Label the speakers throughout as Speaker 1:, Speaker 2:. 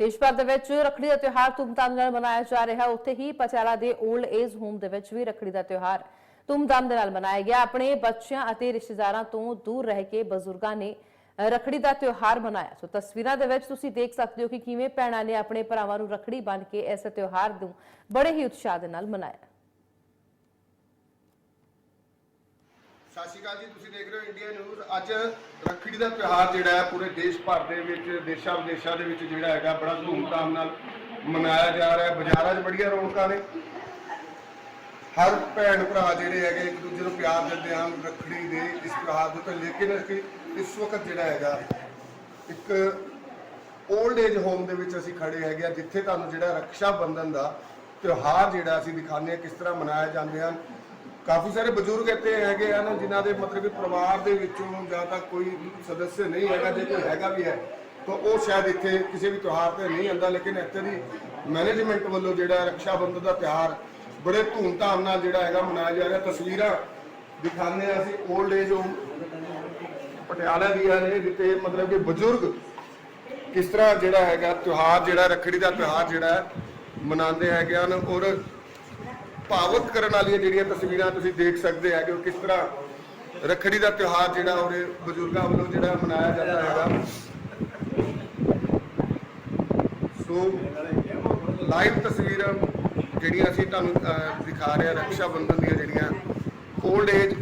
Speaker 1: ਦੇਸ਼ ਭਰ ਦੇ ਵਿੱਚ ਰੱਖੜੀ ਦਾ ਤਿਉਹਾਰ ਧੂਮਧਾਮ ਨਾਲ ਮਨਾਇਆ ਜਾ ਰਿਹਾ ਉੱਥੇ ਹੀ ਪਟਿਆਲਾ ਦੇ 올ਡ ਏਜ ਹੋਮ ਦੇ ਵਿੱਚ ਵੀ ਰੱਖੜੀ ਦਾ ਤਿਉਹਾਰ ਧੂਮਧਾਮ ਦੇ ਨਾਲ ਮਨਾਇਆ ਗਿਆ। ਆਪਣੇ ਬੱਚਿਆਂ ਅਤੇ ਰਿਸ਼ਤੇਦਾਰਾਂ ਤੋਂ ਦੂਰ ਰਹਿ ਕੇ ਬਜ਼ੁਰਗਾਂ ਨੇ ਅ, ਰੱਖੜੀ ਦਾ ਤਿਉਹਾਰ ਮਨਾਇਆ। ਸੋ ਤਸਵੀਰਾਂ ਦੇ ਵਿੱਚ ਤੁਸੀਂ ਦੇਖ ਸਕਦੇ ਹੋ ਕਿ ਕਿਵੇਂ ਭੈਣਾਂ ਨੇ ਆਪਣੇ ਭਰਾਵਾਂ ਨੂੰ ਰੱਖੜੀ ਬੰਨ੍ਹ ਕੇ ਇਸ ਤਿਉਹਾਰ ਨੂੰ ਬੜੇ ਹੀ ਉਤਸ਼ਾਹ ਦੇ ਨਾਲ ਮਨਾਇਆ।
Speaker 2: ਸਤਿ ਸ਼੍ਰੀ ਅਕਾਲ ਜੀ, ਤੁਸੀਂ ਦੇਖ ਰਹੇ ਹੋ ਇੰਡੀਆ ਨਿਊਜ਼। ਅੱਜ ਰੱਖੜੀ ਦਾ ਤਿਉਹਾਰ ਜਿਹੜਾ ਹੈ, ਪੂਰੇ ਦੇਸ਼ ਭਰ ਦੇ ਵਿੱਚ, ਦੇਸ਼ਾਂ ਵਿਦੇਸ਼ਾਂ ਦੇ ਵਿੱਚ ਜਿਹੜਾ ਹੈਗਾ, ਬੜਾ ਧੂਮਧਾਮ ਨਾਲ ਮਨਾਇਆ ਜਾ ਰਿਹਾ ਹੈ। ਬਾਜ਼ਾਰਾਂ 'ਚ ਬੜੀਆਂ ਰੌਣਕਾਂ ਨੇ। ਹਰ ਭੈਣ ਭਰਾ ਜਿਹੜੇ ਹੈਗੇ, ਇੱਕ ਦੂਜੇ ਨੂੰ ਪਿਆਰ ਦਿੰਦੇ ਹਨ ਰੱਖੜੀ ਦੇ ਇਸ ਤਿਉਹਾਰ ਦੇ ਉੱਤੇ। ਲੇਕਿਨ ਅਸੀਂ ਇਸ ਵਕਤ ਜਿਹੜਾ ਹੈਗਾ, ਇੱਕ 올ਡ ਏਜ ਹੋਮ ਦੇ ਵਿੱਚ ਅਸੀਂ ਖੜੇ ਹੈਗੇ ਆ ਜਿੱਥੇ ਤੁਹਾਨੂੰ ਜਿਹੜਾ ਰੱਖਿਆ ਬੰਧਨ ਦਾ ਤਿਉਹਾਰ ਜਿਹੜਾ ਅਸੀਂ ਦਿਖਾਉਂਦੇ ਹਾਂ, ਕਿਸ ਤਰ੍ਹਾਂ ਮਨਾਇਆ ਜਾਂਦੇ ਹਨ। ਕਾਫੀ ਸਾਰੇ ਬਜ਼ੁਰਗ ਇੱਥੇ ਹੈਗੇ ਹਨ, ਜਿਨ੍ਹਾਂ ਦੇ ਮਤਲਬ ਕਿ ਪਰਿਵਾਰ ਦੇ ਵਿੱਚੋਂ ਜਾਂ ਤਾਂ ਕੋਈ ਸਦੱਸਿਆ ਨਹੀਂ ਹੈਗਾ, ਜੇ ਕੋਈ ਹੈਗਾ ਵੀ ਹੈ, ਤਾਂ ਉਹ ਸ਼ਾਇਦ ਇੱਥੇ ਕਿਸੇ ਵੀ ਤਿਉਹਾਰ ਤੇ ਨਹੀਂ ਆਉਂਦਾ, ਲੇਕਿਨ ਇੱਥੇ ਦੀ ਮੈਨੇਜਮੈਂਟ ਵੱਲੋਂ ਜਿਹੜਾ ਰੱਖਿਆ ਬੰਧਨ ਦਾ ਤਿਉਹਾਰ ਬੜੇ ਧੂਮਧਾਮ ਨਾਲ ਜਿਹੜਾ ਹੈਗਾ ਮਨਾਇਆ ਜਾ ਰਿਹਾ। ਤਸਵੀਰਾਂ ਦਿਖਾਉਂਦੇ ਹਾਂ ਅਸੀਂ 올ਡ ਏਜ ਹੋਮ ਪਟਿਆਲਾ ਦੀਆਂ ਨੇ ਜਿੱਥੇ ਮਤਲਬ ਕਿ ਬਜ਼ੁਰਗ ਕਿਸ ਤਰ੍ਹਾਂ ਜਿਹੜਾ ਹੈਗਾ ਤਿਉਹਾਰ, ਜਿਹੜਾ ਰੱਖੜੀ ਦਾ ਤਿਉਹਾਰ ਜਿਹੜਾ ਮਨਾਉਂਦੇ ਹੈਗੇ ਹਨ ਔਰ ਭਾਵੁਕ ਕਰਨ ਵਾਲੀਆਂ ਜਿਹੜੀਆਂ ਤਸਵੀਰਾਂ ਤੁਸੀਂ ਦੇਖ ਸਕਦੇ ਹੈਗੇ ਹੋ ਕਿਸ ਤਰ੍ਹਾਂ ਰੱਖੜੀ ਦਾ ਤਿਉਹਾਰ ਜਿਹੜਾ ਉਹਦੇ ਬਜ਼ੁਰਗਾਂ ਵੱਲੋਂ ਜਿਹੜਾ ਮਨਾਇਆ ਜਾਂਦਾ ਹੈਗਾ। ਸੋ ਲਾਈਵ ਤਸਵੀਰਾਂ ਜਿਹੜੀਆਂ ਅਸੀਂ ਤੁਹਾਨੂੰ ਅਹ, ਦਿਖਾ ਰਹੇ ਹਾਂ ਰੱਖਿਆ ਬੰਧਨ ਦੀਆਂ ਜਿਹੜੀਆਂ 올ਡ ਏਜ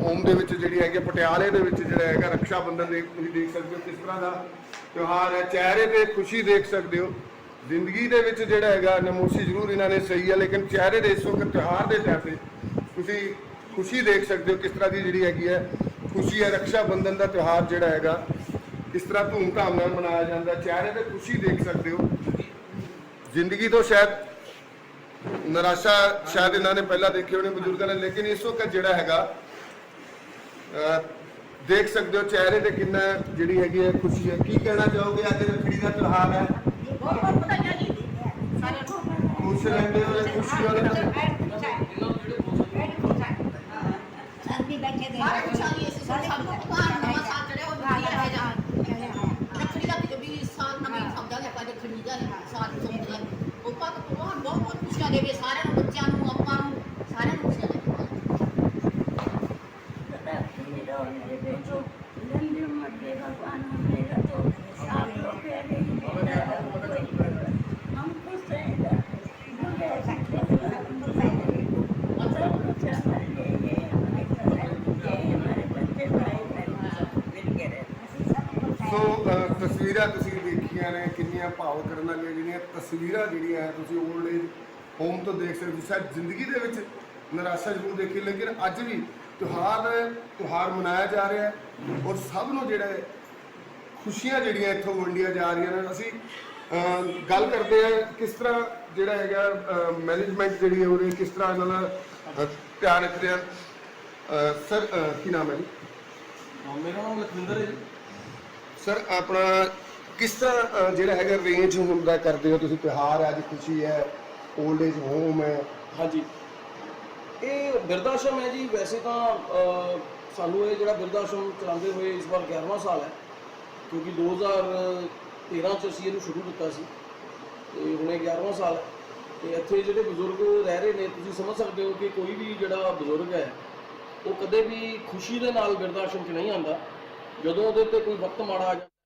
Speaker 2: ਹੋਮ ਦੇ ਵਿੱਚ ਜਿਹੜੀ ਹੈਗੀ ਹੈ, ਪਟਿਆਲੇ ਦੇ ਵਿੱਚ ਜਿਹੜਾ ਹੈਗਾ ਰੱਖਿਆ ਬੰਧਨ ਦੇ ਤੁਸੀਂ ਦੇਖ ਸਕਦੇ ਹੋ ਕਿਸ ਤਰ੍ਹਾਂ ਦਾ ਤਿਉਹਾਰ ਹੈ। ਚਿਹਰੇ ਤੇ ਖੁਸ਼ੀ ਦੇਖ ਸਕਦੇ ਹੋ। ਜ਼ਿੰਦਗੀ ਦੇ ਵਿੱਚ ਜਿਹੜਾ ਹੈਗਾ ਨਮੋਸ਼ੀ ਜ਼ਰੂਰ ਇਹਨਾਂ ਨੇ ਸਹੀ ਹੈ ਲੇਕਿਨ ਚਿਹਰੇ ਦੇ ਇਸ ਵਕਤ ਤਿਉਹਾਰ ਦੇ ਟਾਈਮ ਤੇ ਤੁਸੀਂ ਖੁਸ਼ੀ ਦੇਖ ਸਕਦੇ ਹੋ ਕਿਸ ਤਰ੍ਹਾਂ ਦੀ ਜਿਹੜੀ ਹੈਗੀ ਹੈ ਖੁਸ਼ੀ ਹੈ ਰੱਖਿਆ ਬੰਧਨ ਦਾ ਤਿਉਹਾਰ ਜਿਹੜਾ ਹੈਗਾ, ਕਿਸ ਤਰ੍ਹਾਂ ਧੂਮ ਧਾਮ ਨਾਲ ਮਨਾਇਆ ਜਾਂਦਾ, ਚਿਹਰੇ ਤੇ ਖੁਸ਼ੀ ਦੇਖ ਸਕਦੇ ਹੋ। ਜ਼ਿੰਦਗੀ ਤੋਂ ਸ਼ਾਇਦ ਨਿਰਾਸ਼ਾ ਸ਼ਾਇਦ ਇਹਨਾਂ ਨੇ ਪਹਿਲਾਂ ਦੇਖੀ ਹੋਣੀ ਬਜ਼ੁਰਗਾਂ ਨੇ, ਲੇਕਿਨ ਇਸ ਵਕਤ ਜਿਹੜਾ ਹੈਗਾ ਦੇਖ ਸਕਦੇ ਹੋ ਚਿਹਰੇ ਤੇ ਕਿੰਨਾ ਜਿਹੜੀ ਹੈਗੀ ਹੈ ਖੁਸ਼ੀ ਹੈ। ਕੀ ਕਹਿਣਾ ਚਾਹੋਗੇ? ਅੱਜ ਰੱਖੜੀ ਦਾ ਤਿਉਹਾਰ ਹੈ।
Speaker 3: ਬਹੁਤ ਬਹੁਤ ਵਧਾਈਆਂ ਜੀ ਸਾਰਿਆਂ ਨੂੰ
Speaker 2: ਖੁਸ਼ ਰਹਿੰਦੇ ਹੋ ਜਾਂ ਖੁਸ਼ੀ ਵਾਲੇ
Speaker 4: ਸਾਡੀ ਬੈਠੇ ਦੇ
Speaker 3: ਸਾਰੇ ਖੁਸ਼ਹਾਲੀ ਇਸ ਸਾਲ ਸਭ ਨੂੰ ਭਾਰ ਨਵਾਂ ਸਾਲ ਚੜਿਆ ਉਹ ਵਧੀਆ ਹੈ ਜਾਂ ਰੱਖੜੀ ਦਾ ਵੀ- ਵੀ ਸਾਲ ਨਵੀਂ ਸਮਝਾ ਲਿਆ ਪਾਜੇ ਰੱਖੜੀ ਦਾ ਸਾਲ ਸਮਝ ਲਿਆ ਉਹ ਪਾ ਬਹੁਤ ਬਹੁਤ ਬਹੁਤ ਖੁਸ਼ੀਆਂ ਦੇਵੇ ਸਾਰਿਆਂ ਨੂੰ ਬੱਚਿਆਂ ਨੂੰ ਆਪਾਂ ਨੂੰ ਸਾਰਿਆਂ ਨੂੰ ਖੁਸ਼ੀਆਂ ਦੇਵੇ
Speaker 4: लंबी उम्र दे भगवान हमें तो
Speaker 2: ਤਸਵੀਰਾਂ ਤੁਸੀਂ ਦੇਖੀਆਂ ਨੇ, ਕਿੰਨੀਆਂ ਭਾਵ ਕਰਨ ਵਾਲੀਆਂ ਜਿਹੜੀਆਂ ਤਸਵੀਰਾਂ ਜਿਹੜੀਆਂ ਹੈ, ਤੁਸੀਂ 올ਡ ਏਜ ਹੋਮ ਤੋਂ ਦੇਖ ਸਕਦੇ ਹੋ। ਸ਼ਾਇਦ ਜ਼ਿੰਦਗੀ ਦੇ ਵਿੱਚ ਨਿਰਾਸ਼ਾ ਜ਼ਰੂਰ ਦੇਖੀ, ਲੇਕਿਨ ਅੱਜ ਵੀ ਤਿਉਹਾਰ ਤਿਉਹਾਰ ਮਨਾਇਆ ਜਾ ਰਿਹਾ ਹੈ ਔਰ ਸਭ ਨੂੰ ਜਿਹੜਾ ਹੈ, ਖੁਸ਼ੀਆਂ ਜਿਹੜੀਆਂ ਇੱਥੋਂ ਵੰਡੀਆਂ ਜਾ ਰਹੀਆਂ ਨੇ। ਅਸੀਂ ਗੱਲ ਕਰਦੇ ਹਾਂ ਕਿਸ ਤਰ੍ਹਾਂ ਜਿਹੜਾ ਹੈਗਾ ਮੈਨੇਜਮੈਂਟ ਜਿਹੜੀ ਹੈ ਉਹਦੇ ਕਿਸ ਤਰ੍ਹਾਂ ਇਹਨਾਂ ਦਾ ਧਿਆਨ ਰੱਖਦੇ ਹਨ ਸਰ ਕੀ ਨਾਮ ਹੈ ਜੀ?
Speaker 5: ਮੇਰਾ ਨਾਮ ਲਖਵਿੰਦਰ ਹੈ ਜੀ।
Speaker 2: ਸਰ ਆਪਣਾ ਕਿਸ ਤਰ੍ਹਾਂ ਜਿਹੜਾ ਹੈਗਾ ਰੇਂਜ ਹੁੰਦਾ ਕਰਦੇ ਹੋ ਤੁਸੀਂ? ਤਿਉਹਾਰ ਹੈ ਅੱਜ ਖੁਸ਼ੀ ਹੈ 올ਡ ਏਜ ਹੋਮ ਹੈ।
Speaker 5: ਹਾਂਜੀ। ਇਹ ਬਿਰਧਾਸ਼ਰਮ ਹੈ ਜੀ। ਵੈਸੇ ਤਾਂ ਅਹ, ਸਾਨੂੰ ਇਹ ਜਿਹੜਾ ਬਿਰਧ ਆਸ਼ਰਮ ਚਲਾਉਂਦੇ ਹੋਏ ਇਸ ਵਾਰ 11ਵਾਂ ਸਾਲ ਹੈ ਕਿਉਂਕਿ 2013 ਚ ਅਸੀਂ ਇਹਨੂੰ ਸ਼ੁਰੂ ਕੀਤਾ ਸੀ। ਤੇ ਹੁਣ ਇਹ 11ਵਾਂ ਸਾਲ ਹੈ। ਤੇ ਇੱਥੇ ਜਿਹੜੇ ਬਜ਼ੁਰਗ ਰਹਿ ਰਹੇ ਨੇ ਤੁਸੀਂ ਸਮਝ ਸਕਦੇ ਹੋ ਕਿ ਕੋਈ ਵੀ ਜਿਹੜਾ ਬਜ਼ੁਰਗ ਹੈ ਉਹ ਕਦੇ ਵੀ ਖੁਸ਼ੀ ਦੇ ਨਾਲ ਬਿਰਧ ਆਸ਼ਰਮ 'ਚ ਨਹੀਂ ਆਉਂਦਾ। ਜਦੋਂ ਉਹਦੇ ਤੇ ਕੋਈ ਵਕਤ ਮਾੜਾ ਆ ਜਾਂਦਾ